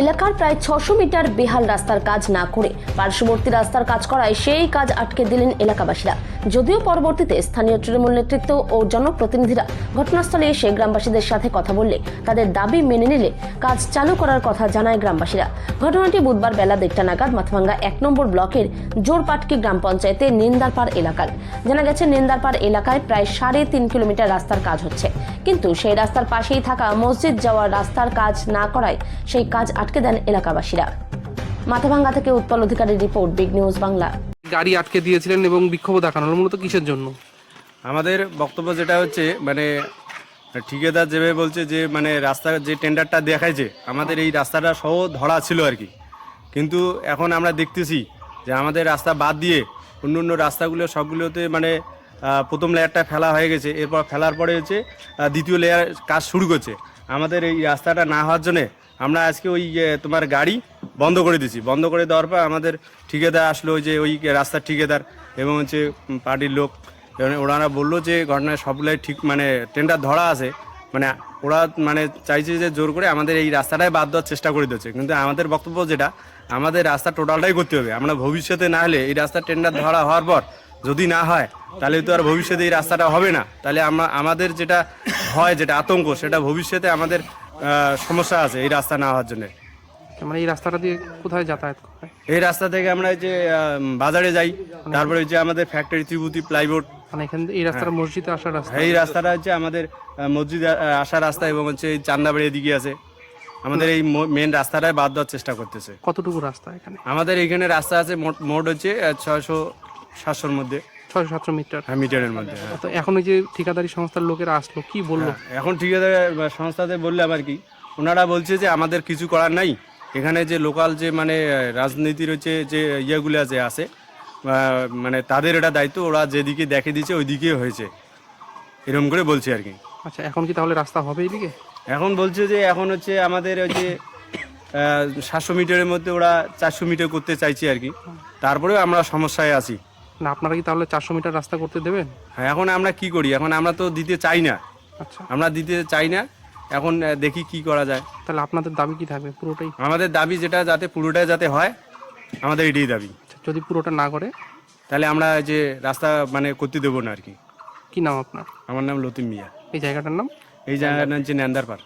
এলাকার প্রায় ছশো মিটার বেহাল রাস্তার কাজ না করে পার্শ্ববর্তী রাস্তার কাজ করায় সেই কাজ আটকে দিলেন এলাকাবাসীরা। যদিও পরবর্তীতে স্থানীয় তৃণমূল নেতৃত্ব ও জনপ্রতিনিধিরা ঘটনাস্থলে এসে গ্রামবাসীদের সাথে কথা বললে তাদের দাবি মেনে নিলে কাজ চালু করার কথা জানায় গ্রামবাসীরা। ঘটনাটি বুধবার বেলা দেড়টা নাগাদ মাথাভাঙ্গা এক নম্বর ব্লকের জোরপাটকি গ্রাম পঞ্চায়েতে নিন্দারপাড় এলাকার জানা গেছে, নিন্দারপাড় এলাকায় প্রায় সাড়ে তিন কিলোমিটার রাস্তার কাজ হচ্ছে। কিন্তু সেই রাস্তার পাশেই থাকা মসজিদ যাওয়ার রাস্তার কাজ না করায় সেই কাজ আটকে দেন এলাকাবাসীরা। মাথাভাঙ্গা থেকে উৎপল অধিকারের রিপোর্ট বিগ নিউজ বাংলা। গাড়ি আটকে দিয়েছিলেন এবং বিক্ষোভ দেখানো হলো মূলত কিসের জন্য? আমাদের বক্তব্য যেটা হচ্ছে মানে ঠিকাদার যেভাবে বলছে যে মানে রাস্তার যে টেন্ডারটা দেখাইছে আমাদের এই রাস্তাটা সহ ধরা ছিল আর কি। কিন্তু এখন আমরা দেখতেছি যে আমাদের রাস্তা বাদ দিয়ে অন্য অন্য রাস্তাগুলো সবগুলোতে মানে প্রথম লেয়ারটা ফেলা হয়ে গেছে। এরপর ফেলার পরে হচ্ছে দ্বিতীয় লেয়ার কাজ শুরু করছে। আমাদের এই রাস্তাটা না হওয়ার জন্যে আমরা আজকে ওই তোমার গাড়ি বন্ধ করে দিছি বন্ধ করে দেওয়ার পর আমাদের ঠিকাদার আসলো যে ওই রাস্তার ঠিকাদার এবং হচ্ছে পার্টির লোক। ওনারা বলল যে, ঘটনায় সবগুলাই ঠিক মানে টেন্ডার ধরা আছে। মানে ওরা মানে চাইছে যে জোর করে আমাদের এই রাস্তাটাই বাদ দেওয়ার চেষ্টা করে দিচ্ছে কিন্তু আমাদের বক্তব্য যেটা, আমাদের রাস্তা টোটালটাই করতে হবে। আমরা ভবিষ্যতে না হলে এই রাস্তার টেন্ডার ধরা হওয়ার পর যদি না হয়, তাহলে তো আর ভবিষ্যতে এই রাস্তাটা হবে না। তাহলে আমরা আমাদের যেটা হয়, যেটা আতঙ্ক, সেটা ভবিষ্যতে আমাদের সমস্যা আছে এই রাস্তা না হওয়ার জন্য। মানে এই রাস্তাটা দিয়ে কোথায় যাতায়াত করে এই রাস্তা থেকে আমরা এই যে বাজারে যাই তারপরে যে আমাদের ফ্যাক্টরি ত্রিভূতি প্লাইবোর্ড মানে এখান থেকে এই রাস্তাটা মসজিদে আসার রাস্তা। এই রাস্তাটা হচ্ছে আমাদের মসজিদে আসার রাস্তা এবং হচ্ছে চান্দাবাড়ি এদিকে আছে। আমাদের এই মেন রাস্তাটাই বাদ দেওয়ার চেষ্টা করতেছে। কতটুকু রাস্তা এখানে? আমাদের এইখানে রাস্তা আছে মোট মোট হচ্ছে ছয়শো সাতশোর মধ্যে। ছয় সাতশো মিটার। হ্যাঁ মিটারের মধ্যে হ্যাঁ। তো এখন ওই যে ঠিকাদারি সংস্থার লোকেরা আসলো কি বলল? এখন ঠিকাদার সংস্থাতে বললাম আর কি? ওনারা বলছে যে আমাদের কিছু করার নাই। এখানে যে লোকাল যে মানে আহ, রাজনীতির হচ্ছে যে ইয়েগুলো যে আছে আহ, মানে তাদের এটা দায়িত্ব ওরা যেদিকে দেখে দিচ্ছে ওই দিকে হয়েছে। এরকম করে বলছে আর কি। আচ্ছা এখন কি তাহলে রাস্তা হবে এইদিকে এখন বলছে যে এখন হচ্ছে আমাদের ওই যে সাতশো মিটারের মধ্যে ওরা চারশো মিটার করতে চাইছে আর কি। তারপরেও আমরা সমস্যায় আছি। না আপনারা কি তাহলে চারশো মিটার রাস্তা করতে দেবেন? হ্যাঁ এখন আমরা কি করি? এখন আমরা তো দিতে চাই না। আচ্ছা। আমরা দিতে চাই না। এখন দেখি কি করা যায়। তাহলে আপনাদের দাবি কি থাকবে? পুরোটাই? আমাদের দাবি যেটা যাতে পুরোটাই যাতে হয় আমাদের এটাই দাবি। আচ্ছা, যদি পুরোটা না করে? তাহলে আমরা যে রাস্তা মানে করতে দেবো না আর কি। কি নাম আপনার? আমার নাম লতিম মিয়া। এই জায়গাটার নাম? এই জায়গাটা হচ্ছে ন্যান্দার পার